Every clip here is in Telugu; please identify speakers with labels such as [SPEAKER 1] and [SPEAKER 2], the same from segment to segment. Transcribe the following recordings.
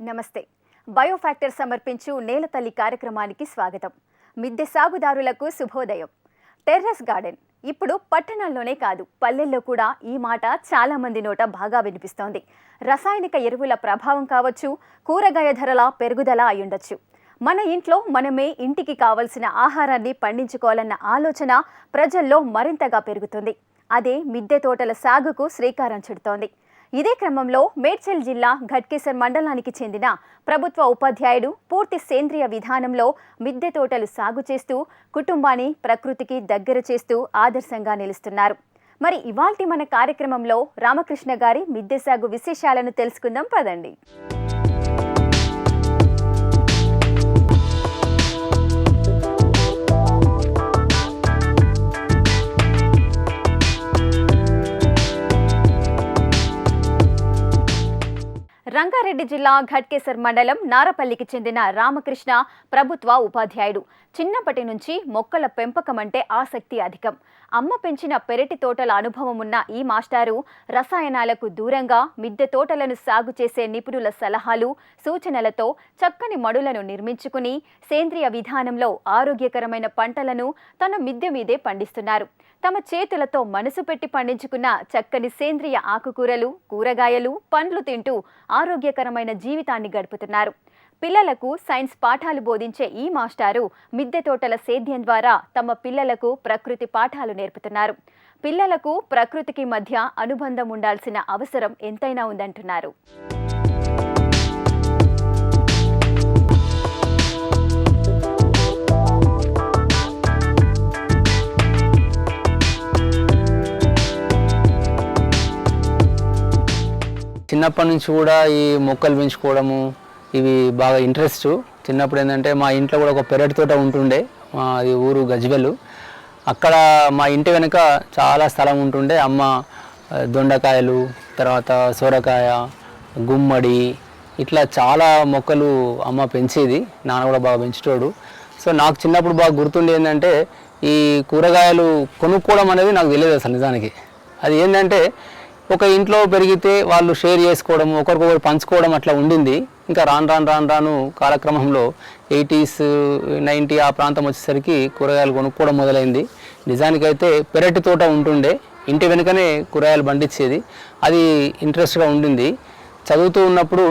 [SPEAKER 1] నమస్తే. బయోఫ్యాక్టర్ సమర్పించు నేలతల్లి కార్యక్రమానికి స్వాగతం. మిద్దె సాగుదారులకు శుభోదయం. టెర్రస్ గార్డెన్ ఇప్పుడు పట్టణాల్లోనే కాదు పల్లెల్లో కూడా ఈ మాట చాలా మంది నోట బాగా వినిపిస్తోంది. రసాయనిక ఎరువుల ప్రభావం కావచ్చు కూరగాయ ధరల పెరుగుదల అయ్యుండొచ్చు. మన ఇంట్లో మనమే ఇంటికి కావలసిన ఆహారాన్ని పండించుకోవాలన్న ఆలోచన ప్రజల్లో మరింతగా పెరుగుతుంది. అదే మిద్దె తోటల సాగుకు శ్రీకారం చుడుతోంది. ఇదే క్రమంలో మేడ్చల్ జిల్లా ఘట్కేసర్ మండలానికి చెందిన ప్రభుత్వ ఉపాధ్యాయుడు పూర్తి సేంద్రియ విధానంలో మిద్దె తోటలు సాగు చేస్తూ కుటుంబాన్ని ప్రకృతికి దగ్గర చేస్తూ ఆదర్శంగా నిలుస్తున్నారు. మరి ఇవాల్టి మన కార్యక్రమంలో రామకృష్ణ గారి మిద్దె సాగు విశేషాలను తెలుసుకుందాం. పదండి. రంగారెడ్డి జిల్లా ఘట్కేసర్ మండలం నారపల్లికి చెందిన రామకృష్ణ ప్రభుత్వ ఉపాధ్యాయుడు. చిన్నప్పటి నుంచి మొక్కల పెంపకం అంటే ఆసక్తి అధికం. అమ్మ పెంచిన పెరటి తోటల అనుభవం ఉన్న ఈ మాస్టారు రసాయనాలకు దూరంగా మిద్దె తోటలను సాగు చేసే నిపుణుల సలహాలు సూచనలతో చక్కని మడులను నిర్మించుకుని సేంద్రియ విధానంలో ఆరోగ్యకరమైన పంటలను తన మిద్దె మీదే పండిస్తున్నారు. తమ చేతులతో మనసు పెట్టి పండించుకున్న చక్కని సేంద్రియ ఆకుకూరలు కూరగాయలు పండ్లు తింటూ ఆరోగ్యకరమైన జీవితాన్ని గడుపుతున్నారు. పిల్లలకు సైన్స్ పాఠాలు బోధించే ఈ మాస్టారు మిద్దె తోటల సేద్యం ద్వారా తమ పిల్లలకు ప్రకృతి పాఠాలు నేర్పుతున్నారు. పిల్లలకు ప్రకృతికి మధ్య అనుబంధం ఉండాల్సిన అవసరం ఎంతైనా ఉందంటున్నారు.
[SPEAKER 2] చిన్నప్పటి నుంచి కూడా ఈ మొక్కలు పెంచుకోవడము ఇవి బాగా ఇంట్రెస్ట్ చిన్నప్పుడు ఏంటంటే మా ఇంట్లో కూడా ఒక పెరటి తోట ఉంటుండే మా అది ఊరు గజ్వెలు. అక్కడ మా ఇంటి వెనుక చాలా స్థలం ఉంటుండే అమ్మ దొండకాయలు తర్వాత సొరకాయ గుమ్మడి ఇట్లా చాలా మొక్కలు అమ్మ పెంచేది నాన్న కూడా బాగా పెంచుతాడు. సో నాకు చిన్నప్పుడు బాగా గుర్తుండే ఏంటంటే ఈ కూరగాయలు కొనుక్కోవడం అనేది నాకు తెలియదు అసలు నిజానికి. అది ఏంటంటే ఒక ఇంట్లో పెరిగితే వాళ్ళు షేర్ చేసుకోవడం ఒకరికొకరు పంచుకోవడం అట్లా ఉండింది. ఇంకా రాను రాను రాను రాను కాలక్రమంలో ఎయిటీస్ నైంటీ ఆ ప్రాంతం వచ్చేసరికి కూరగాయలు కొనుక్కోవడం మొదలైంది. నిజానికైతే పెరటి తోట ఉంటుండే ఇంటి వెనుకనే కూరగాయలు పండించేది. అది ఇంట్రెస్ట్గా ఉండింది. చదువుతూ ఉన్నప్పుడు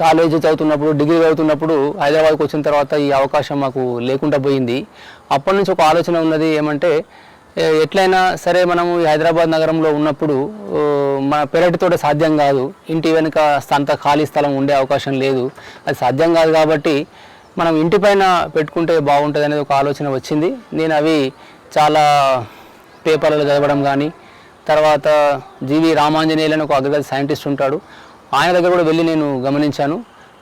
[SPEAKER 2] కాలేజీ చదువుతున్నప్పుడు డిగ్రీ చదువుతున్నప్పుడు హైదరాబాద్కి వచ్చిన తర్వాత ఈ అవకాశం మాకు లేకుండా పోయింది. అప్పటి నుంచి ఒక ఆలోచన ఉన్నది ఏమంటే ఎట్లయినా సరే మనము హైదరాబాద్ నగరంలో ఉన్నప్పుడు మన పెరటితోట సాధ్యం కాదు. ఇంటి వెనుక అంత ఖాళీ స్థలం ఉండే అవకాశం లేదు. అది సాధ్యం కాదు కాబట్టి మనం ఇంటి పైన పెట్టుకుంటే బాగుంటుంది అనేది ఒక ఆలోచన వచ్చింది. నేను అవి చాలా పేపర్లలో చదవడం కానీ తర్వాత జీవి రామాంజనేయులు అని ఒక అగ్రగతి సైంటిస్ట్ ఉంటాడు. ఆయన దగ్గర కూడా వెళ్ళి నేను గమనించాను.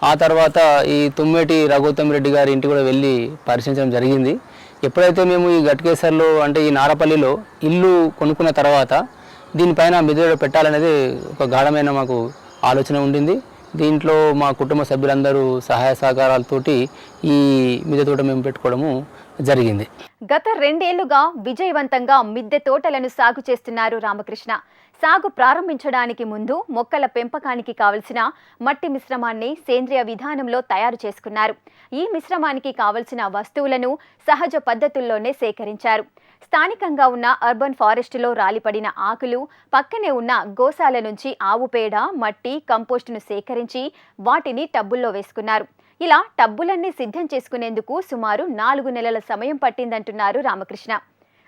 [SPEAKER 2] ఆ తర్వాత ఈ తుమ్మేటి రఘుత్తం రెడ్డి గారి ఇంటి కూడా వెళ్ళి పరిశీలించడం జరిగింది. ఎప్పుడైతే మేము ఈ గట్కేసర్లో అంటే ఈ నారపల్లిలో ఇల్లు కొనుక్కున్న తర్వాత దీనిపైన మిద్దె పెట్టాలనేది ఒక గాఢమైన మాకు ఆలోచన ఉండింది. దీంట్లో మా కుటుంబ సభ్యులందరూ సహాయ సహకారాలతోటి ఈ మిద్దె తోట మేము పెట్టుకోవడము జరిగింది.
[SPEAKER 1] గత రెండేళ్ళుగా విజయవంతంగా మిద్దె తోటలను సాగు చేస్తున్నారు రామకృష్ణ. సాగు ప్రారంభించడానికి ముందు మొక్కల పెంపకానికి కావలసిన మట్టి మిశ్రమాన్ని సేంద్రియ విధానంలో తయారు చేసుకున్నారు. ఈ మిశ్రమానికి కావలసిన వస్తువులను సహజ పద్ధతుల్లోనే సేకరించారు. స్థానికంగా ఉన్న అర్బన్ ఫారెస్టులో రాలిపడిన ఆకులు పక్కనే ఉన్న గోశాల నుంచి ఆవు పేడ మట్టి కంపోస్టును సేకరించి వాటిని టబ్బుల్లో వేసుకున్నారు. ఇలా టబ్బులన్నీ సిద్ధం చేసుకునేందుకు సుమారు నాలుగు నెలల సమయం పట్టిందంటున్నారు రామకృష్ణ.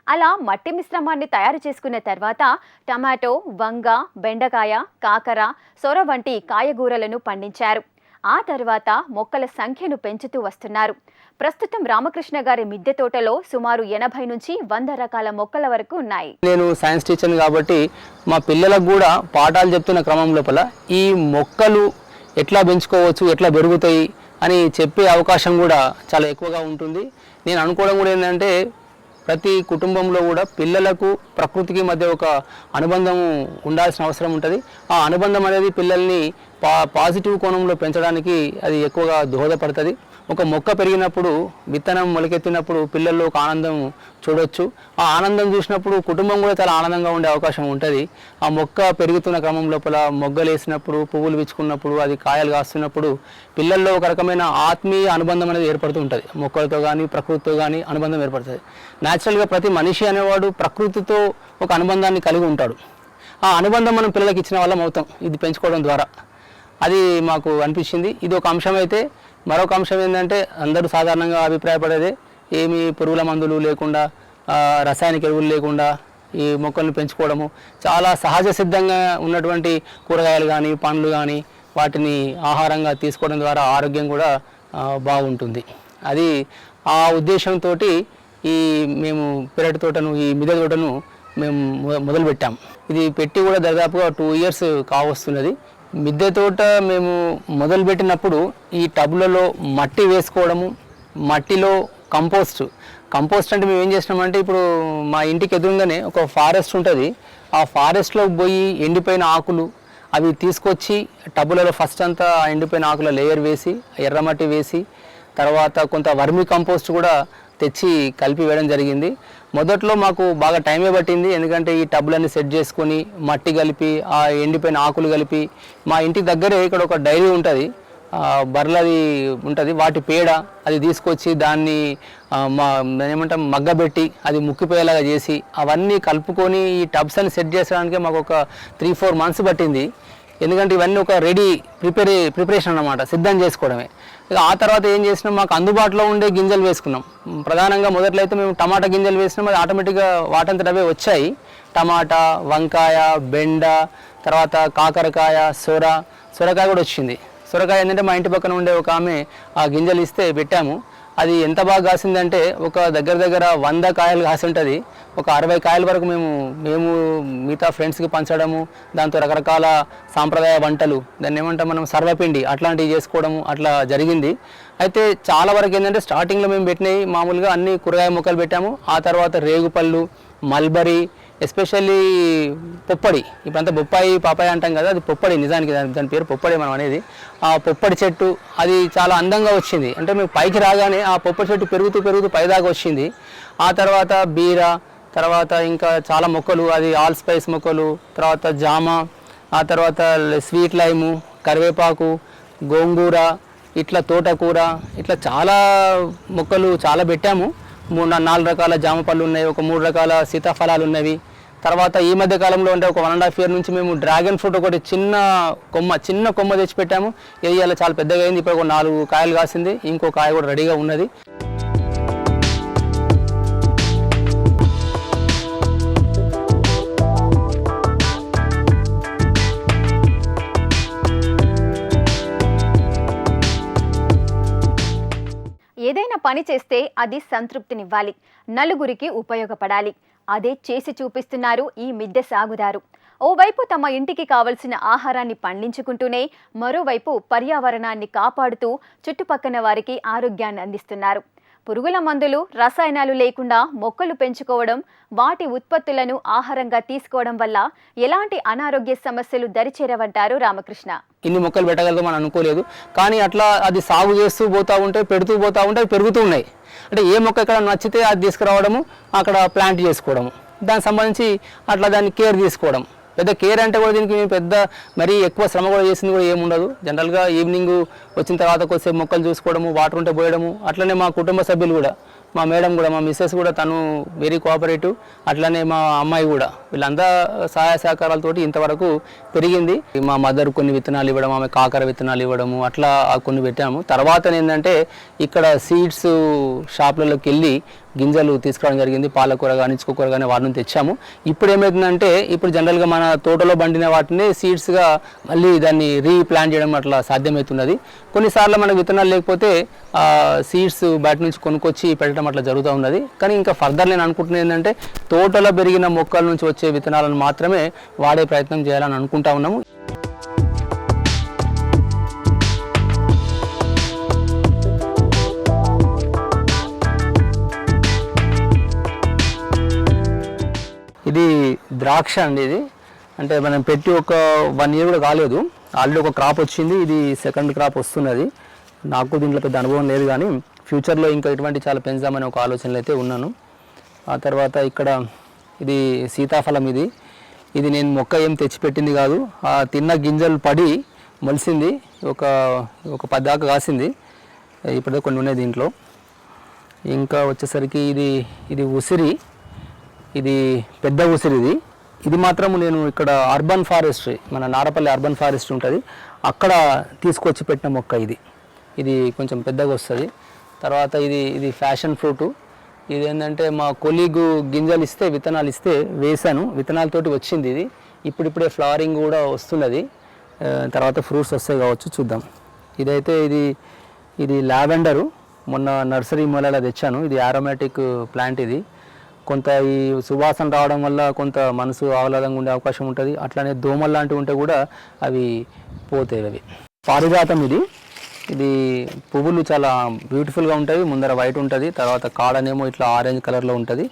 [SPEAKER 1] అలా మట్టి మిశ్రమాన్ని తయారు చేసుకున్న తర్వాత టమాటో వంగ బెండకాయ కాకర సొర వంటి కాయగూరలను పండించారు. ఆ తర్వాత మొక్కల సంఖ్యను పెంచుతూ వస్తున్నారు. ప్రస్తుతం రామకృష్ణ గారి మిద్దె తోటలో సుమారు ఎనభై నుంచి వంద రకాల మొక్కల వరకు ఉన్నాయి.
[SPEAKER 2] నేను సైన్స్ టీచర్ కాబట్టి మా పిల్లలకు కూడా పాఠాలు చెప్తున్న క్రమం లోపల ఈ మొక్కలు ఎట్లా పెంచుకోవచ్చు ఎట్లా పెరుగుతాయి అని చెప్పే అవకాశం కూడా చాలా ఎక్కువగా ఉంటుంది. నేను అనుకోవడం కూడా ఏంటంటే ప్రతి కుటుంబంలో కూడా పిల్లలకు ప్రకృతికి మధ్య ఒక అనుబంధం ఉండాల్సిన అవసరం ఉంటుంది. ఆ అనుబంధం అనేది పిల్లల్ని పా పాజిటివ్ కోణంలో పెంచడానికి అది ఎక్కువగా దోహదపడుతుంది. ఒక మొక్క పెరిగినప్పుడు విత్తనం మొలకెత్తినప్పుడు పిల్లల్లో ఒక ఆనందం చూడొచ్చు. ఆ ఆనందం చూసినప్పుడు కుటుంబం కూడా చాలా ఆనందంగా ఉండే అవకాశం ఉంటుంది. ఆ మొక్క పెరుగుతున్న క్రమం లోపల మొగ్గలు వేసినప్పుడు పువ్వులు విచ్చుకున్నప్పుడు అది కాయలు కాస్తున్నప్పుడు పిల్లల్లో ఒక రకమైన ఆత్మీయ అనుబంధం అనేది ఏర్పడుతూ ఉంటుంది. మొక్కలతో కానీ ప్రకృతితో కానీ అనుబంధం ఏర్పడుతుంది. న్యాచురల్గా ప్రతి మనిషి అనేవాడు ప్రకృతితో ఒక అనుబంధాన్ని కలిగి ఉంటాడు. ఆ అనుబంధం మనం పిల్లలకి ఇచ్చిన వాళ్ళం అవుతాం. ఇది పెంచుకోవడం ద్వారా. అది మాకు అనిపించింది. ఇది ఒక అంశం అయితే మరొక అంశం ఏంటంటే అందరూ సాధారణంగా అభిప్రాయపడేదే ఏమి పురుగుల మందులు లేకుండా రసాయనిక ఎరువులు లేకుండా ఈ మొక్కలను పెంచుకోవడము. చాలా సహజ సిద్ధంగా ఉన్నటువంటి కూరగాయలు కానీ పండ్లు కానీ వాటిని ఆహారంగా తీసుకోవడం ద్వారా ఆరోగ్యం కూడా బాగుంటుంది. అది ఆ ఉద్దేశంతో ఈ మేము పెరటి తోటను ఈ మిద తోటను మేము మొ- మొదలుపెట్టాం. ఇది పెట్టి కూడా దాదాపుగా టూ ఇయర్స్ కావస్తున్నది. మిద్దె తోట మేము మొదలుపెట్టినప్పుడు ఈ టబ్లలో మట్టి వేసుకోవడము మట్టిలో కంపోస్ట్. కంపోస్ట్ అంటే మేము ఏం చేసినామంటే ఇప్పుడు మా ఇంటికి ఎదురుగానే ఒక ఫారెస్ట్ ఉంటుంది. ఆ ఫారెస్ట్లో పోయి ఎండిపోయిన ఆకులు అవి తీసుకొచ్చి టబ్బులలో ఫస్ట్ అంతా ఎండిపోయిన ఆకుల లేయర్ వేసి ఎర్రమట్టి వేసి తర్వాత కొంత వర్మి కంపోస్ట్ కూడా తెచ్చి కలిపి వేయడం జరిగింది. మొదట్లో మాకు బాగా టైమే పట్టింది. ఎందుకంటే ఈ టబ్బులన్నీ సెట్ చేసుకొని మట్టి కలిపి ఆ ఎండిపోయిన ఆకులు కలిపి మా ఇంటి దగ్గరే ఇక్కడ ఒక డైరీ ఉంటుంది. బర్రలది బర్రెలది ఉంటుంది. వాటి పేడ అది తీసుకొచ్చి దాన్ని మా ఏమంటాం మగ్గబెట్టి అది ముక్కిపోయేలాగా చేసి అవన్నీ కలుపుకొని ఈ టబ్స్ అని సెట్ చేసడానికి మాకు ఒక త్రీ ఫోర్ మంత్స్ పట్టింది. ఎందుకంటే ఇవన్నీ ఒక రెడీ ప్రిపేర్ ప్రిపరేషన్ అన్నమాట. సిద్ధం చేసుకోవడమే. ఇక ఆ తర్వాత ఏం చేసినాం? మాకు అందుబాటులో ఉండే గింజలు వేసుకున్నాం. ప్రధానంగా మొదట్లో అయితే మేము టమాటా గింజలు వేసినాం. అది ఆటోమేటిక్గా వాటంతట అవే వచ్చాయి. టమాటా వంకాయ బెండ తర్వాత కాకరకాయ సొర సొరకాయ కూడా వచ్చింది. సొరకాయ ఏంటంటే మా ఇంటి పక్కన ఉండే ఒక ఆమె ఆ గింజలు ఇస్తే పెట్టాము. అది ఎంత బాగా కాసిందంటే ఒక దగ్గర దగ్గర వంద కాయలు కాసి ఉంటుంది ఒక అరవై కాయల వరకు మేము మేము మిగతా ఫ్రెండ్స్కి పంచడము దాంతో రకరకాల సాంప్రదాయ వంటలు దాన్ని ఏమంటాం మనం సర్వపిండి అట్లాంటివి చేసుకోవడము అట్లా జరిగింది. అయితే చాలా వరకు ఏంటంటే స్టార్టింగ్లో మేము పెట్టినవి మామూలుగా అన్ని కూరగాయ మొక్కలు పెట్టాము. ఆ తర్వాత రేగుపళ్ళు మల్బరీ ఎస్పెషల్లీ పొప్పడి. ఇప్పుడంతా బొప్పాయి పాపాయి అంటాం కదా అది పొప్పడి నిజానికి దాని దాని పేరు పొప్పడి మనం అనేది. ఆ పొప్పడి చెట్టు అది చాలా అందంగా వచ్చింది. అంటే మేము పైకి రాగానే ఆ పొప్పడి చెట్టు పెరుగుతూ పెరుగుతూ పైదాకా వచ్చింది. ఆ తర్వాత బీర తర్వాత ఇంకా చాలా మొక్కలు అది ఆల్ స్పైస్ మొక్కలు తర్వాత జామ ఆ తర్వాత స్వీట్ లైము కరివేపాకు గోంగూర ఇట్లా తోటకూర ఇట్లా చాలా మొక్కలు చాలా పెట్టాము. మూడు నాలుగు రకాల జామ పళ్ళు ఉన్నాయి ఒక మూడు రకాల సీతాఫలాలు ఉన్నవి. తర్వాత ఈ మధ్య కాలంలో అంటే ఒక వన్ అండ్ హాఫ్ ఇయర్ నుంచి మేము డ్రాగన్ ఫ్రూట్ ఒకటి చిన్న కొమ్మ చిన్న కొమ్మ తెచ్చి పెట్టాము ఏరియాలో చాలా పెద్దగా అయింది. ఇప్పుడు ఒక నాలుగు కాయలు కాసింది. ఇంకో కాయ కూడా రెడీగా ఉన్నది.
[SPEAKER 1] ఏదైనా పని చేస్తే అది సంతృప్తినివ్వాలి. నలుగురికి ఉపయోగపడాలి. అదే చేసి చూపిస్తున్నారు ఈ మిద్దె సాగుదారు. ఓవైపు తమ ఇంటికి కావలసిన ఆహారాన్ని పండించుకుంటూనే మరోవైపు పర్యావరణాన్ని కాపాడుతూ చుట్టుపక్కన వారికి ఆరోగ్యాన్ని అందిస్తున్నారు. పురుగుల మందులు రసాయనాలు లేకుండా మొక్కలు పెంచుకోవడం వాటి ఉత్పత్తులను ఆహారంగా తీసుకోవడం వల్ల ఎలాంటి అనారోగ్య సమస్యలు దరిచేరవంటారు రామకృష్ణ?
[SPEAKER 2] ఇన్ని మొక్కలు పెట్టగలదు మనం అనుకోలేదు. కానీ అట్లా అది సాగు చేస్తూ పోతా ఉంటే పెడుతూ పోతా ఉంటే అవి పెరుగుతూ ఉన్నాయి. అంటే ఏ మొక్క ఎక్కడ నచ్చితే అది తీసుకురావడము అక్కడ ప్లాంట్ చేసుకోవడము. దానికి సంబంధించి అట్లా దాన్ని కేర్ తీసుకోవడం. పెద్ద కేర్ అంటే కూడా దీనికి మేము పెద్ద మరీ ఎక్కువ శ్రమ కూడా చేసింది కూడా ఏముండదు. జనరల్గా ఈవినింగ్ వచ్చిన తర్వాత కొద్దిసేపు మొక్కలు చూసుకోవడము వాటర్ ఉంటే పోయడము అట్లనే మా కుటుంబ సభ్యులు కూడా మా మేడం కూడా మా మిస్సెస్ కూడా తను వెరీ కోఆపరేటివ్ అట్లనే మా అమ్మాయి కూడా. వీళ్ళంతా సహాయ సహకారాలతోటి ఇంతవరకు పెరిగింది. మా మదర్ కొన్ని విత్తనాలు ఇవ్వడం ఆమె కాకర విత్తనాలు ఇవ్వడము అట్లా కొన్ని పెట్టాము. తర్వాత ఏంటంటే ఇక్కడ సీడ్స్ షాప్లలోకి వెళ్ళి గింజలు తీసుకురావడం జరిగింది పాలకూర కానీ చిక్కుకూర కానీ వాటిని తెచ్చాము. ఇప్పుడు ఏమవుతుందంటే ఇప్పుడు జనరల్గా మన తోటలో పండిన వాటిని సీడ్స్గా మళ్ళీ దాన్ని రీప్లాంట్ చేయడం అట్లా సాధ్యమవుతున్నది కొన్నిసార్లు మనకు విత్తనాలు లేకపోతే సీడ్స్ బయట నుంచి కొనుక్కొచ్చి పెట్టడం అట్లా జరుగుతూ ఉన్నది. కానీ ఇంకా ఫర్దర్ నేను అనుకుంటున్నది ఏంటంటే తోటలో పెరిగిన మొక్కల నుంచి వచ్చే విత్తనాలను మాత్రమే వాడే ప్రయత్నం చేయాలని అనుకుంటా ఉన్నాము. ద్రాక్ష అండి ఇది. అంటే మనం పెట్టి ఒక వన్ ఇయర్ కూడా కాలేదు. ఆల్రెడీ ఒక క్రాప్ వచ్చింది. ఇది సెకండ్ క్రాప్ వస్తున్నది. నాకు దీంట్లో పెద్ద అనుభవం లేదు కానీ ఫ్యూచర్లో ఇంకా ఇటువంటి చాలా పెంచామని ఒక ఆలోచనలు అయితే ఉన్నాను. ఆ తర్వాత ఇక్కడ ఇది సీతాఫలం ఇది. ఇది నేను మొక్క ఏం తెచ్చిపెట్టింది కాదు. ఆ తిన్న గింజలు పడి మొలిసింది. ఒక ఒక పది కాసింది. ఇప్పుడే కొన్ని ఉన్నాయి దీంట్లో. ఇంకా వచ్చేసరికి ఇది ఇది ఉసిరి. ఇది పెద్ద ఉసిరి ఇది మాత్రం నేను ఇక్కడ అర్బన్ ఫారెస్ట్రీ మన నారపల్లి అర్బన్ ఫారెస్ట్ ఉంటుంది. అక్కడ తీసుకొచ్చి పెట్టిన మొక్క ఇది. ఇది కొంచెం పెద్దగా వస్తుంది. తర్వాత ఇది ఇది ఫ్యాషన్ ఫ్రూటు. ఇది ఏంటంటే మా కొలీగు గింజలు ఇస్తే విత్తనాలు ఇస్తే వేశాను విత్తనాలతోటి వచ్చింది ఇది. ఇప్పుడిప్పుడే ఫ్లవరింగ్ కూడా వస్తున్నది. తర్వాత ఫ్రూట్స్ వస్తాయి కావచ్చు చూద్దాం. ఇదైతే ఇది ఇది లావెండరు. మొన్న నర్సరీ మూలలో తెచ్చాను. ఇది ఆరోమేటిక్ ప్లాంట్ ఇది. కొంత ఈ సువాసన రావడం వల్ల కొంత మనసు ఆహ్లాదంగా ఉండే అవకాశం ఉంటుంది. అట్లానే దోమలు లాంటివి ఉంటే కూడా అవి పోతాయి అవి. పారిజాతం ఇది. ఇది పువ్వులు చాలా బ్యూటిఫుల్గా ఉంటాయి ముందర వైట్ ఉంటుంది. తర్వాత కాడనేమో ఇట్లా ఆరెంజ్ కలర్లో ఉంటుంది.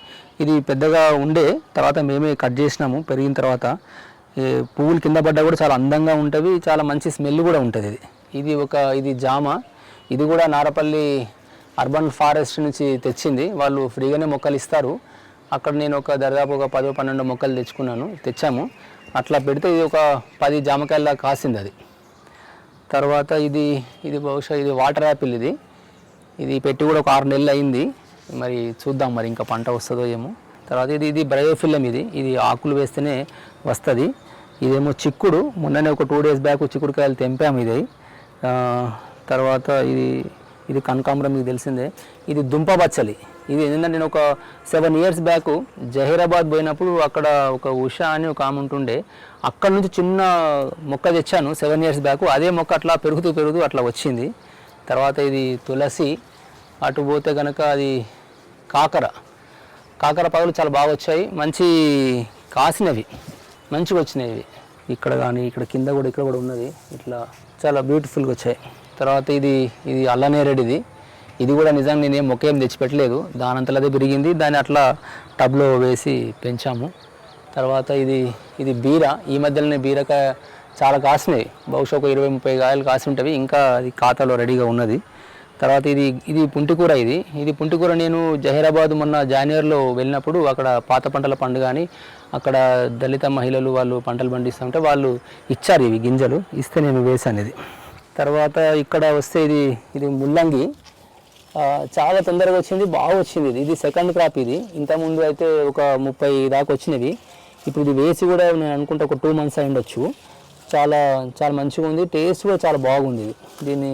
[SPEAKER 2] ఇది పెద్దగా ఉండే తర్వాత మేమే కట్ చేసినాము. పెరిగిన తర్వాత పువ్వులు కింద పడ్డా కూడా చాలా అందంగా ఉంటుంది చాలా మంచి స్మెల్ కూడా ఉంటుంది ఇది. ఇది ఒక ఇది జామ. ఇది కూడా నారపల్లి అర్బన్ ఫారెస్ట్ నుంచి తెచ్చింది. వాళ్ళు ఫ్రీగానే మొక్కలు ఇస్తారు. అక్కడ నేను ఒక దాదాపు ఒక పదో పన్నెండు మొక్కలు తెచ్చుకున్నాను తెచ్చాము. అట్లా పెడితే ఇది ఒక పది జామకాయల కాసింది అది. తర్వాత ఇది ఇది బహుశా ఇది వాటర్ యాపిల్ ఇది. ఇది పెట్టి కూడా ఒక ఆరు నెలలు అయింది. మరి చూద్దాం మరి ఇంకా పంట వస్తుందో ఏమో. తర్వాత ఇది ఇది బ్రయోఫిల్లం ఇది. ఇది ఆకులు వేస్తేనే వస్తుంది. ఇదేమో చిక్కుడు. మొన్ననే ఒక టూ డేస్ బ్యాక్ చిక్కుడుకాయలు తెంపాము ఇది. తర్వాత ఇది ఇది కనకాంబరం మీకు తెలిసిందే. ఇది దుంప బచ్చలి. ఇది ఏంటంటే నేను ఒక సెవెన్ ఇయర్స్ బ్యాక్ జహీరాబాద్ పోయినప్పుడు అక్కడ ఒక ఉషా అని ఒక ఆమె ఉంటుండే. అక్కడ నుంచి చిన్న మొక్క తెచ్చాను సెవెన్ ఇయర్స్ బ్యాక్ అదే మొక్క అట్లా పెరుగుతూ పెరుగుతూ అట్లా వచ్చింది. తర్వాత ఇది తులసి అటు పోతే కనుక అది కాకర. కాకర పగలు చాలా బాగా వచ్చాయి. మంచి కాసినవి. మంచిగా వచ్చినాయి ఇవి. ఇక్కడ కానీ ఇక్కడ కింద కూడా ఇక్కడ కూడా ఉన్నది. ఇట్లా చాలా బ్యూటిఫుల్గా వచ్చాయి. తర్వాత ఇది ఇది అల్లనేరేడిది. ఇది కూడా నిజంగా నేనేం మొక్క ఏం తెచ్చిపెట్టలేదు. దాని అంతలో అదే పెరిగింది. దాన్ని అట్లా టబ్లో వేసి పెంచాము. తర్వాత ఇది ఇది బీర. ఈ మధ్యలోనే బీరకాయ చాలా కాసినాయి. బహుశా ఒక ఇరవై ముప్పై కాయలు కాసి ఉంటవి ఇంకా అది ఖాతాలో రెడీగా ఉన్నది. తర్వాత ఇది ఇది పుంటికూర ఇది. ఇది పుంటికూర నేను జహీరాబాద్ మొన్న జాన్యువరిలో వెళ్ళినప్పుడు అక్కడ పాత పంటల పండుగ అని అక్కడ దళిత మహిళలు వాళ్ళు పంటలు పండిస్తుంటే వాళ్ళు ఇచ్చారు ఇవి గింజలు. ఇస్తే నేను వేశాను ఇది. తర్వాత ఇక్కడ వస్తే ఇది ఇది ముల్లంగి. చాలా తొందరగా వచ్చింది బాగా వచ్చింది ఇది. ఇది సెకండ్ క్రాప్ ఇది. ఇంతకుముందు అయితే ఒక ముప్పై దాకా వచ్చినవి ఇప్పుడు ఇది వేసి కూడా నేను అనుకుంటే ఒక టూ మంత్స్ అయి ఉండొచ్చు. చాలా చాలా మంచిగా ఉంది. టేస్ట్ కూడా చాలా బాగుంది ఇది. దీన్ని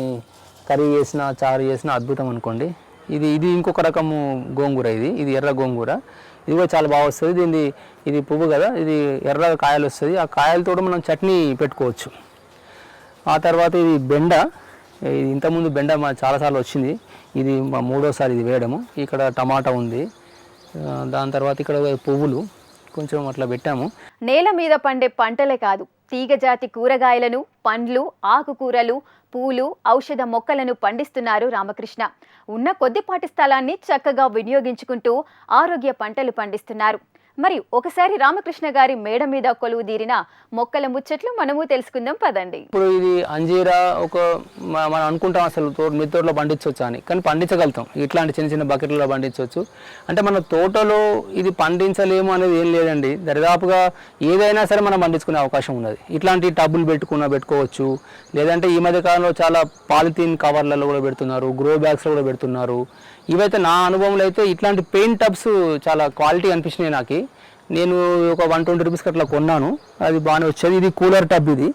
[SPEAKER 2] కర్రీ చేసిన చారు చేసిన అద్భుతం అనుకోండి. ఇది ఇది ఇంకొక రకము గోంగూర ఇది. ఇది ఎర్ర గోంగూర. ఇది కూడా చాలా బాగా వస్తుంది. దీన్ని ఇది పువ్వు కదా ఇది ఎర్ర కాయలు వస్తుంది. ఆ కాయలతో కూడా మనం చట్నీ పెట్టుకోవచ్చు. ఆ తర్వాత ఇది బెండ. ఇంతకుముందు బెండ మా చాలాసార్లు వచ్చింది. ఇది మా మూడోసారి ఇది వేయడము. ఇక్కడ టమాటా ఉంది. దాని తర్వాత ఇక్కడ పువ్వులు కొంచెం అట్లా పెట్టాము.
[SPEAKER 1] నేల మీద పండే పంటలే కాదు తీగజాతి కూరగాయలను పండ్లు ఆకుకూరలు పూలు ఔషధ మొక్కలను పండిస్తున్నారు రామకృష్ణ. ఉన్న కొద్దిపాటి స్థలాన్ని చక్కగా వినియోగించుకుంటూ ఆరోగ్య పంటలు పండిస్తున్నారు. మరి ఒకసారి రామకృష్ణ గారి మేడ మీద కొలువు తీరిన మొక్కల ముచ్చట్లు మనము తెలుసుకుందాం పదండి.
[SPEAKER 2] ఇప్పుడు ఇది అంజీరా ఒక మనం అనుకుంటాం అసలు తోట మీ తోటలో పండించవచ్చు అని కానీ పండించగలుగుతాం. ఇట్లాంటి చిన్న చిన్న బకెట్లలో పండించవచ్చు. అంటే మన తోటలో ఇది పండించలేము అనేది ఏం లేదండి. దరిదాపుగా ఏదైనా సరే మనం పండించుకునే అవకాశం ఉన్నది. ఇట్లాంటి టబ్బులు పెట్టుకున్న పెట్టుకోవచ్చు. లేదంటే ఈ మధ్య కాలంలో చాలా పాలిథీన్ కవర్లలో కూడా పెడుతున్నారు గ్రో బ్యాగ్స్లో కూడా పెడుతున్నారు. ఇవైతే నా అనుభవంలో అయితే ఇట్లాంటి పెయింట్ టబ్స్ చాలా క్వాలిటీ అనిపించినాయి నాకు. నేను ఒక వన్ ట్వంటీ రూపీస్కి అట్లా కొన్నాను. అది బాగానే వచ్చేది. ఇది కూలర్ టబ్ ఇది.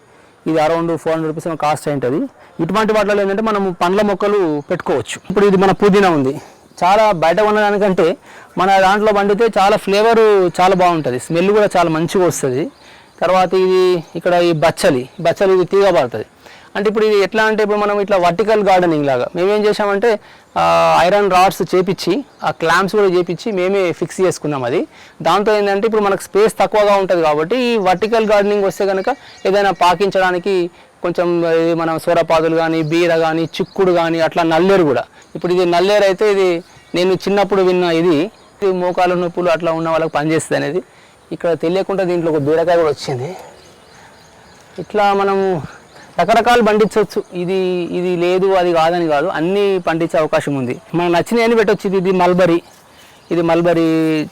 [SPEAKER 2] ఇది around four hundred rupees cost అయి ఉంటుంది ఇటువంటి వాటిలో ఏంటంటే మనం పండ్ల మొక్కలు పెట్టుకోవచ్చు. ఇప్పుడు ఇది మన పుదీనా ఉంది. చాలా బయట ఉండడానికంటే మన దాంట్లో పండితే చాలా ఫ్లేవర్ చాలా బాగుంటుంది. స్మెల్ కూడా చాలా మంచిగా వస్తుంది. తర్వాత ఇది ఇక్కడ ఈ బచ్చలి. బచ్చలి ఇది తీగ పడుతుంది అంటే ఇప్పుడు ఇది ఎట్లా అంటే ఇప్పుడు మనం ఇట్లా వర్టికల్ గార్డెనింగ్ లాగా మేమేం చేసామంటే ఐరన్ రాడ్స్ చేపించి ఆ క్లాంప్స్ కూడా చేపించి మేమే ఫిక్స్ చేసుకున్నాం అది. దాంతో ఏంటంటే ఇప్పుడు మనకు స్పేస్ తక్కువగా ఉంటుంది కాబట్టి ఈ వర్టికల్ గార్డెనింగ్ వస్తే కనుక ఏదైనా పాకించడానికి కొంచెం మనం సూరపాదులు కానీ బీర కానీ చిక్కుడు కానీ అట్లా నల్లేరు కూడా. ఇప్పుడు ఇది నల్లేరు అయితే ఇది నేను చిన్నప్పుడు విన్న ఇది ఇది మోకాలు నొప్పులు అట్లా ఉన్న వాళ్ళకి పనిచేస్తుంది అనేది. ఇక్కడ తెలియకుండా దీంట్లో ఒక బీరకాయ కూడా వచ్చింది. ఇట్లా మనము రకరకాలు పండించవచ్చు. ఇది ఇది లేదు అది కాదని కాదు. అన్నీ పండించే అవకాశం ఉంది. మనకు నచ్చిన అన్ని పెట్టవచ్చు ఇది ఇది మల్బరీ. ఇది మల్బరీ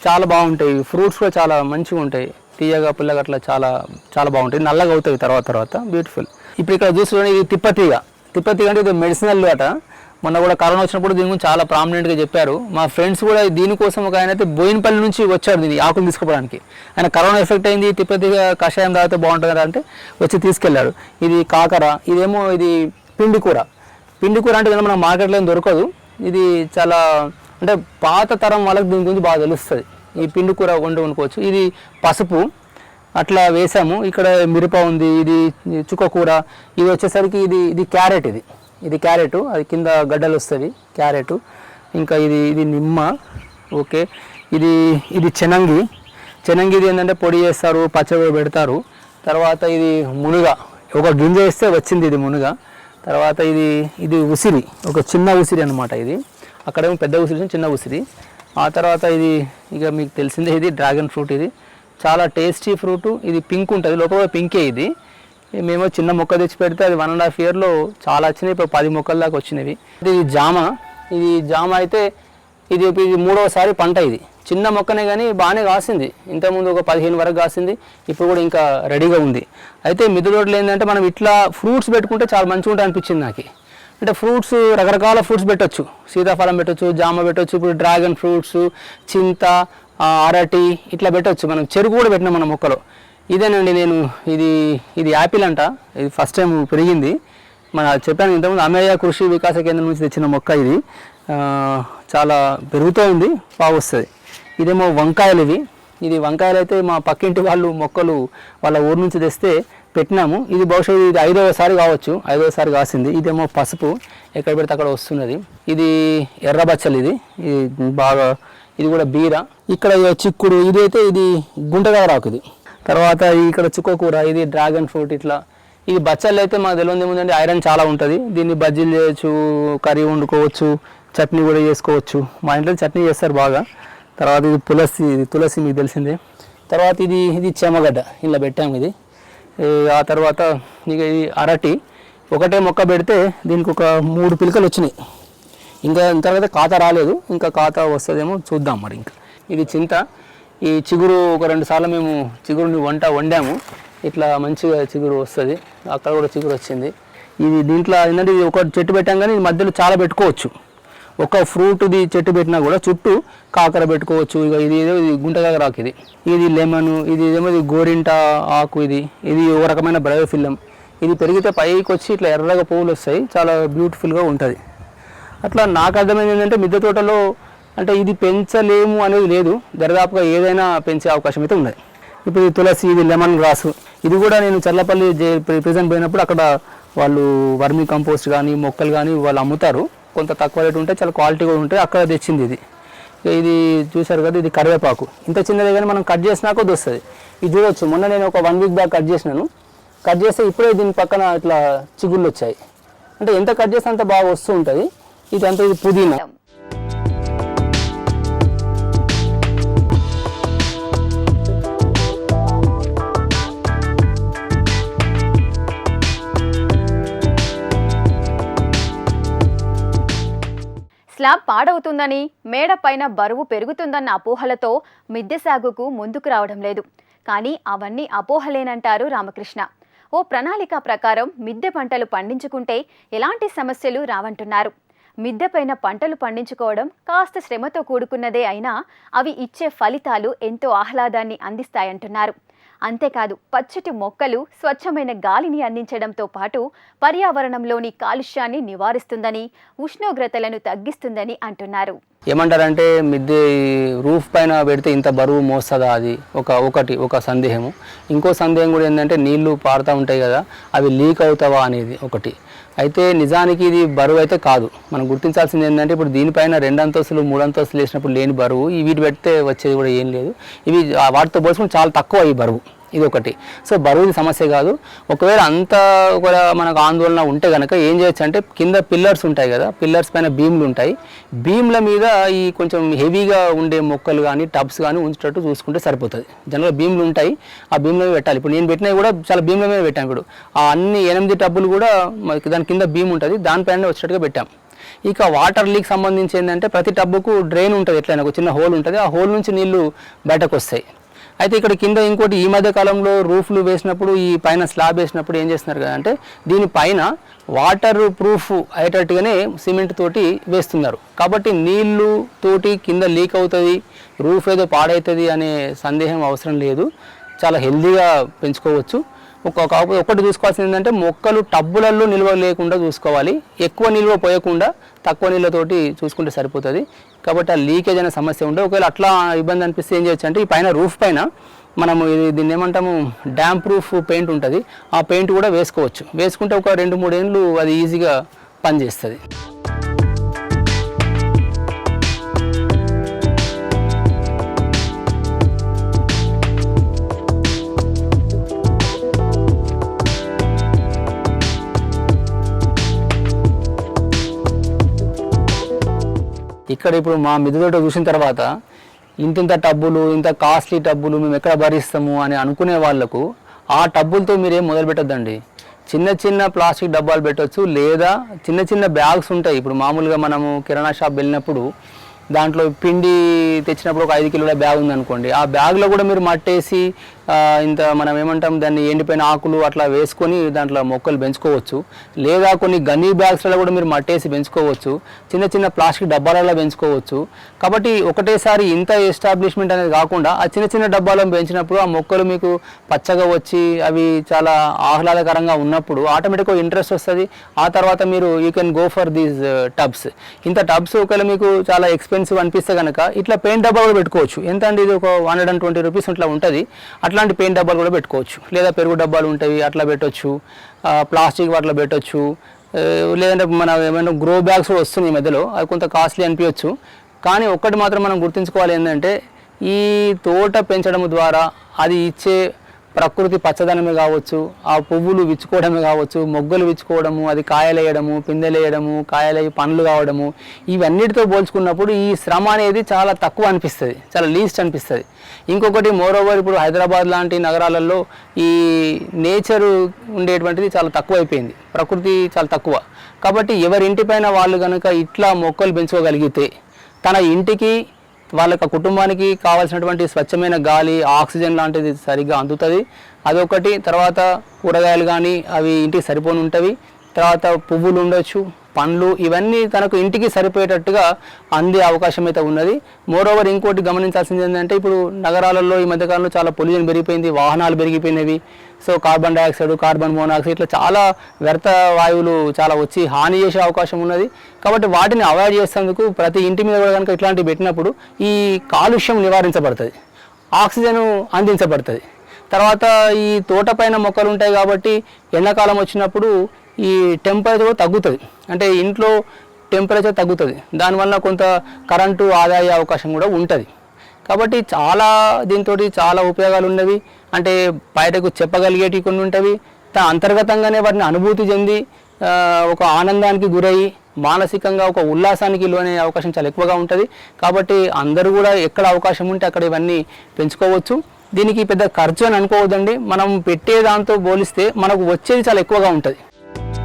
[SPEAKER 2] చాలా బాగుంటాయి. ఫ్రూట్స్ కూడా చాలా మంచిగా ఉంటాయి. తీయగా పుల్లగా అట్లా చాలా చాలా బాగుంటాయి. నల్లగా అవుతాయి తర్వాత తర్వాత. బ్యూటిఫుల్ ఇప్పుడు ఇక్కడ చూసుకుంటే ఇది తిప్పతీగ. తిప్పతీగ అంటే ఇది మెడిసినల్ అట. మొన్న కూడా కరోనా వచ్చినప్పుడు దీని గురించి చాలా ప్రామినెంట్గా చెప్పారు. మా ఫ్రెండ్స్ కూడా దీనికోసం ఒక ఆయన అయితే బోయినపల్లి నుంచి వచ్చారు దీన్ని ఆకులు తీసుకుపోవడానికి. ఆయన కరోనా ఎఫెక్ట్ అయింది తిప్పతిగా కషాయం తాగితే బాగుంటుంది కదా అంటే వచ్చి తీసుకెళ్ళాడు ఇది కాకర ఇదేమో ఇది పిండి కూర. పిండి కూర అంటే మనం మార్కెట్లో ఏం దొరకదు. ఇది చాలా అంటే పాత తరం వాళ్ళకి దీని గురించి బాగా తెలుస్తుంది. ఈ పిండి కూర వండు వండుకోవచ్చు. ఇది పసుపు అట్లా వేసాము. ఇక్కడ మిరప ఉంది ఇది చుక్క కూర. ఇది వచ్చేసరికి ఇది ఇది క్యారెట్ ఇది. ఇది క్యారెట్ అది కింద గడ్డలు వస్తుంది క్యారెట్. ఇంకా ఇది ఇది నిమ్మ ఓకే. ఇది ఇది చెనంగి. చెనంగిది ఏంటంటే పొడి చేస్తారు పచ్చడి పెడతారు. తర్వాత ఇది మునుగ. ఒక గింజ వేస్తే వచ్చింది ఇది మునుగ. తర్వాత ఇది ఇది ఉసిరి. ఒక చిన్న ఉసిరి అనమాట ఇది. అక్కడేమో పెద్ద ఉసిరి చిన్న ఉసిరి. ఆ తర్వాత ఇది ఇక మీకు తెలిసిందే ఇది డ్రాగన్ ఫ్రూట్ ఇది. చాలా టేస్టీ ఫ్రూట్. ఇది పింక్ ఉంటుంది లోపల పింకే ఇది. మేము చిన్న మొక్క తెచ్చి పెడితే అది వన్ అండ్ హాఫ్ ఇయర్లో చాలా వచ్చినాయి. ఇప్పుడు పది మొక్కల దాకా వచ్చినవి. ఇది జామ. ఇది జామ అయితే ఇది ఇది మూడవసారి పంట ఇది. చిన్న మొక్కనే కానీ బాగానే కాసింది. ఇంతకుముందు ఒక పదిహేను వరకు కాసింది. ఇప్పుడు కూడా ఇంకా రెడీగా ఉంది. అయితే మిద్దె తోటలు ఏంటంటే మనం ఇట్లా ఫ్రూట్స్ పెట్టుకుంటే చాలా మంచిగా ఉంటుంది అనిపించింది నాకు. అంటే ఫ్రూట్స్ రకరకాల ఫ్రూట్స్ పెట్టొచ్చు. సీతాఫలం పెట్టొచ్చు జామ పెట్టొచ్చు ఇప్పుడు డ్రాగన్ ఫ్రూట్స్ చింత అరటి ఇట్లా పెట్టొచ్చు. మనం చెరుకు కూడా పెట్టినాం మన మొక్కలో. ఇదేనండి నేను ఇది ఇది యాపిల్ అంట. ఇది ఫస్ట్ టైం పెరిగింది. మన చెప్పాను ఇంతకుముందు అమేయ కృషి వికాస కేంద్రం నుంచి తెచ్చిన మొక్క ఇది. చాలా పెరుగుతూ ఉంది బాగా వస్తుంది. ఇదేమో వంకాయలు ఇవి. ఇది వంకాయలు అయితే మా పక్కింటి వాళ్ళు మొక్కలు వాళ్ళ ఊరు నుంచి తెస్తే పెట్టినాము. ఇది బహుశా ఇది ఐదవసారి కావచ్చు ఐదవసారి కాసింది. ఇదేమో పసుపు ఎక్కడ పెడితే అక్కడ వస్తున్నది. ఇది ఎర్రబచ్చలు ఇది. ఇది బాగా ఇది కూడా బీర. ఇక్కడ ఇగో చిక్కుడు ఇది అయితే ఇది గుంటగదరాకు ఇది. తర్వాత ఇక్కడ చుక్కకూర ఇది డ్రాగన్ ఫ్రూట్ ఇట్లా. ఇది బచ్చలు అయితే మాకు తెలియదు ఏముందంటే ఐరన్ చాలా ఉంటుంది. దీన్ని బజ్జీలు చేయొచ్చు కర్రీ వండుకోవచ్చు చట్నీ కూడా చేసుకోవచ్చు. మా ఇంట్లో చట్నీ చేస్తారు బాగా. తర్వాత ఇది తులసి ఇది తులసి మీకు తెలిసిందే. తర్వాత ఇది ఇది చెమగడ్డ ఇలా పెట్టాము ఇది. ఆ తర్వాత ఇక ఇది అరటి. ఒకటే మొక్క పెడితే దీనికి ఒక మూడు పిలకలు వచ్చినాయి. ఇంకా ఇంతవరకు ఖాతా రాలేదు. ఇంకా ఖాతా వస్తుందేమో చూద్దాం మరి ఇంకా. ఇది చింత. ఈ చిగురు ఒక రెండు సార్లు మేము చిగురుని వంట వండాము. ఇట్లా మంచిగా చిగురు వస్తుంది. అక్కడ కూడా చిగురు వచ్చింది. ఇది దీంట్లో ఏంటంటే ఇది ఒక చెట్టు పెట్టాం కానీ ఇది మధ్యలో చాలా పెట్టుకోవచ్చు. ఒక ఫ్రూట్ది చెట్టు పెట్టినా కూడా చుట్టూ కాకర పెట్టుకోవచ్చు. ఇక ఇది ఏదో ఇది గుంటకాయ రాకు ఇది. ఇది లెమన్ ఇది ఏదేమో ఇది గోరింట ఆకు ఇది. ఇది ఒక రకమైన బ్రయోఫిల్లం ఇది పెరిగితే పైకి వచ్చి ఇట్లా ఎర్రగా పువ్వులు వస్తాయి. చాలా బ్యూటిఫుల్గా ఉంటుంది. అట్లా నాకు అర్థమైంది ఏంటంటే మిద్దె తోటలో అంటే ఇది పెంచలేము అనేది లేదు. దరిదాపుగా ఏదైనా పెంచే అవకాశం అయితే ఉన్నది. ఇప్పుడు ఈ తులసి ఇది లెమన్ గ్రాస్ ఇది కూడా నేను చల్లపల్లి ప్రెజెంట్ పోయినప్పుడు అక్కడ వాళ్ళు వర్మీ కంపోస్ట్ కానీ మొక్కలు కానీ వాళ్ళు అమ్ముతారు. కొంత తక్కువ రేటు ఉంటే చాలా క్వాలిటీ కూడా ఉంటాయి అక్కడ తెచ్చింది ఇది. ఇది చూశారు కదా ఇది కరివేపాకు. ఇంత చిన్నది కానీ మనం కట్ చేసినా కొద్ది వస్తుంది. ఇది చూడొచ్చు. మొన్న నేను ఒక వన్ వీక్ బ్యాక్ కట్ చేసినాను. కట్ చేస్తే ఇప్పుడే దీని పక్కన ఇట్లా చిగుళ్ళు వచ్చాయి. అంటే ఎంత కట్ చేస్తే అంత బాగా వస్తూ ఉంటుంది. ఇది అంత ఇది పుదీనా.
[SPEAKER 1] స్లాబ్ పాడవుతుందని మేడ పైన బరువు పెరుగుతుందన్న అపోహలతో మిద్దె సాగుకు ముందుకు రావడం లేదు. కానీ అవన్నీ అపోహలేనంటారు రామకృష్ణ. ఓ ప్రణాళిక ప్రకారం మిద్దె పంటలు పండించుకుంటే ఎలాంటి సమస్యలు రావంటున్నారు. మిద్దె పైన పంటలు పండించుకోవడం కాస్త శ్రమతో కూడుకున్నదే అయినా అవి ఇచ్చే ఫలితాలు ఎంతో ఆహ్లాదాన్ని అందిస్తాయంటున్నారు. అంతేకాదు పచ్చటి మొక్కలు స్వచ్ఛమైన గాలిని అందించడంతో పాటు పర్యావరణంలోని కాలుష్యాన్ని నివారిస్తుందని ఉష్ణోగ్రతలను తగ్గిస్తుందని అంటున్నారు.
[SPEAKER 2] ఏమంటారంటే మిద్దె రూఫ్ పైన పెడితే ఇంత బరువు మోస్తుందా అది? ఒక ఒకటి ఒక సందేహము. ఇంకో సందేహం కూడా ఏంటంటే నీళ్ళు పారుతూ ఉంటాయి కదా అవి లీక్ అవుతావా అనేది ఒకటి. అయితే నిజానికి ఇది బరువు అయితే కాదు. మనం గుర్తించాల్సింది ఏంటంటే ఇప్పుడు దీనిపైన రెండు అంతస్తులు మూడు అంతస్తులు వేసినప్పుడు లేని బరువు ఈ వీటి పెడితే వచ్చేది కూడా ఏం లేదు. ఇవి వాటితో పోల్చుకుని చాలా తక్కువ ఈ బరువు. ఇది ఒకటి సో బరువుది సమస్య కాదు. ఒకవేళ అంత కూడా మనకు ఆందోళన ఉంటే కనుక ఏం చేయొచ్చు అంటే కింద పిల్లర్స్ ఉంటాయి కదా పిల్లర్స్ పైన బీమ్లు ఉంటాయి. బీమ్ల మీద ఈ కొంచెం హెవీగా ఉండే మొక్కలు కానీ టబ్స్ కానీ ఉంచేటట్టు చూసుకుంటే సరిపోతుంది. జనరల్గా బీమ్లు ఉంటాయి. ఆ బీమ్ల మీద పెట్టాలి. ఇప్పుడు నేను పెట్టినవి కూడా చాలా బీమ్ల మీద పెట్టాను ఇప్పుడు. ఆ అన్ని ఎనిమిది టబ్బులు కూడా దాని కింద బీమ్ ఉంటుంది. దానిపైన వచ్చేటట్టుగా పెట్టాం. ఇక వాటర్ లీక్ సంబంధించి ఏంటంటే ప్రతి టబ్బుకు డ్రైన్ ఉంటుంది ఎట్లయినా ఒక చిన్న హోల్ ఉంటుంది. ఆ హోల్ నుంచి నీళ్ళు బయటకు వస్తాయి. అయితే ఇక్కడ కింద ఇంకోటి ఈ మధ్య కాలంలో రూఫ్లు వేసినప్పుడు ఈ పైన స్లాబ్ వేసినప్పుడు ఏం చేస్తున్నారు కదా అంటే దీనిపైన వాటర్ ప్రూఫ్ అయ్యేటట్టుగానే సిమెంట్ తోటి వేస్తున్నారు. కాబట్టి నీళ్ళు తోటి కింద లీక్ అవుతుంది రూఫ్ ఏదో పాడవుతుంది అనే సందేహం అవసరం లేదు. చాలా హెల్దీగా పెంచుకోవచ్చు. కాకపోతే ఒకటి చూసుకోవాల్సింది ఏంటంటే మొక్కలు టబ్బులలో నిల్వ లేకుండా చూసుకోవాలి. ఎక్కువ నిల్వ పోయకుండా తక్కువ నీళ్ళతోటి చూసుకుంటే సరిపోతుంది. కాబట్టి ఆ లీకేజ్ అనే సమస్య ఉండదు ఒకవేళ అట్లా ఇబ్బంది అనిపిస్తే ఏం చేయొచ్చు అంటే ఈ పైన రూఫ్ పైన మనము ఇది దీన్ని ఏమంటాము? డ్యామ్ ప్రూఫ్ పెయింట్ ఉంటుంది. ఆ పెయింట్ కూడా వేసుకోవచ్చు. వేసుకుంటే ఒక రెండు మూడు ఏళ్ళు అది ఈజీగా పనిచేస్తుంది. ఇక్కడ ఇప్పుడు మా మిద్దెతోట చూసిన తర్వాత ఇంతింత టబ్బులు ఇంత కాస్ట్లీ టబ్బులు మేము ఎక్కడ భరిస్తాము అని అనుకునే వాళ్ళకు ఆ టబ్బులతో మీరేం మొదలు పెట్టొద్దండి. చిన్న చిన్న ప్లాస్టిక్ డబ్బాలు పెట్టొచ్చు లేదా చిన్న చిన్న బ్యాగ్స్ ఉంటాయి. ఇప్పుడు మామూలుగా మనము కిరాణా షాప్ వెళ్ళినప్పుడు దాంట్లో పిండి తెచ్చినప్పుడు ఒక ఐదు కిలోల బ్యాగ్ ఉందనుకోండి. ఆ బ్యాగ్లో కూడా మీరు మట్టేసి ఇంత మనం ఏమంటాం దాన్ని ఎండిపోయిన ఆకులు అట్లా వేసుకొని దాంట్లో మొక్కలు పెంచుకోవచ్చు. లేదా కొన్ని గనీ బ్యాగ్స్లలో కూడా మీరు మట్టేసి పెంచుకోవచ్చు. చిన్న చిన్న ప్లాస్టిక్ డబ్బాలలో పెంచుకోవచ్చు. కాబట్టి ఒకటేసారి ఇంత ఎస్టాబ్లిష్మెంట్ అనేది కాకుండా ఆ చిన్న చిన్న డబ్బాలను పెంచినప్పుడు ఆ మొక్కలు మీకు పచ్చగా వచ్చి అవి చాలా ఆహ్లాదకరంగా ఉన్నప్పుడు ఆటోమేటిక్గా ఇంట్రెస్ట్ వస్తుంది. ఆ తర్వాత మీరు you can go for these tubs ఇంత టబ్స్ ఒకవేళ మీకు చాలా ఎక్స్పెన్సివ్ అనిపిస్తే కనుక ఇట్లా పెయింట్ డబ్బా కూడా పెట్టుకోవచ్చు. ఎంత అండి ఇది? ఒక one hundred and twenty rupees ఇట్లా ఉంటుంది. అట్లాంటి పెయింట్ డబ్బాలు కూడా పెట్టుకోవచ్చు. లేదా పెరుగు డబ్బాలు ఉంటాయి అట్లా పెట్టొచ్చు. ప్లాస్టిక్ వాటిలో పెట్టొచ్చు. లేదంటే మన ఏమైనా గ్రో బ్యాగ్స్ కూడా వస్తున్నాయి ఈ మధ్యలో. అవి కొంత కాస్ట్లీ అనిపించవచ్చు. కానీ ఒక్కటి మాత్రం మనం గుర్తుంచుకోవాలి ఏంటంటే ఈ తోట పెంచడం ద్వారా అది ఇచ్చే ప్రకృతి పచ్చదనమే కావచ్చు ఆ పువ్వులు విచ్చుకోవడమే కావచ్చు మొగ్గలు విచ్చుకోవడము అది కాయలేయడము పిందెలేయడము కాయలయ్యి పండ్లు కావడము ఇవన్నిటితో పోల్చుకున్నప్పుడు ఈ శ్రమ అనేది చాలా తక్కువ అనిపిస్తుంది చాలా లీస్ట్ అనిపిస్తుంది. ఇంకొకటి మోరోవర్ ఇప్పుడు హైదరాబాద్ లాంటి నగరాలలో ఈ నేచరు ఉండేటువంటిది చాలా తక్కువ అయిపోయింది ప్రకృతి చాలా తక్కువ. కాబట్టి ఎవరింటిపైన వాళ్ళు కనుక ఇట్లా మొక్కలు పెంచుకోగలిగితే తన ఇంటికి వాళ్ళ కుటుంబానికి కావాల్సినటువంటి స్వచ్ఛమైన గాలి ఆక్సిజన్ లాంటిది సరిగ్గా అందుతుంది. అదొకటి. తర్వాత కూరగాయలు కానీ అవి ఇంటికి సరిపోని ఉంటవి తర్వాత పువ్వులు ఉండొచ్చు పండ్లు ఇవన్నీ తనకు ఇంటికి సరిపోయేటట్టుగా అందే అవకాశం అయితే ఉన్నది. మోరోవర్ ఇంకోటి గమనించాల్సింది ఏంటంటే ఇప్పుడు నగరాలలో ఈ మధ్యకాలంలో చాలా పొల్యూషన్ పెరిగిపోయింది వాహనాలు పెరిగిపోయినవి. So carbon dioxide carbon monoxide ఇట్లా చాలా వ్యర్థ వాయువులు చాలా వచ్చి హాని చేసే అవకాశం ఉన్నది. కాబట్టి వాటిని అవాయిడ్ చేసేందుకు ప్రతి ఇంటి మీద కూడా కనుక ఇట్లాంటివి పెట్టినప్పుడు ఈ కాలుష్యం నివారించబడుతుంది. ఆక్సిజన్ అందించబడుతుంది. తర్వాత ఈ తోట పైన మొక్కలు ఉంటాయి కాబట్టి ఎండాకాలం వచ్చినప్పుడు ఈ టెంపరేచర్ కూడా తగ్గుతుంది. అంటే ఇంట్లో టెంపరేచర్ తగ్గుతుంది. దానివల్ల కొంత కరెంటు ఆదా అయ్యే అవకాశం కూడా ఉంటుంది. కాబట్టి చాలా దీంతో చాలా ఉపయోగాలు ఉన్నవి. అంటే బయటకు చెప్పగలిగేటివి కొన్ని ఉంటవి. అంతర్గతంగానే వాటిని అనుభూతి చెంది ఒక ఆనందానికి గురయ్యి మానసికంగా ఒక ఉల్లాసానికి లోనే అవకాశం చాలా ఎక్కువగా ఉంటుంది. కాబట్టి అందరూ కూడా ఎక్కడ అవకాశం ఉంటే అక్కడ ఇవన్నీ పెంచుకోవచ్చు. దీనికి పెద్ద ఖర్చు అని అనుకోవద్దండి. మనం పెట్టే దాంతో పోలిస్తే మనకు వచ్చేది చాలా ఎక్కువగా ఉంటుంది. thank you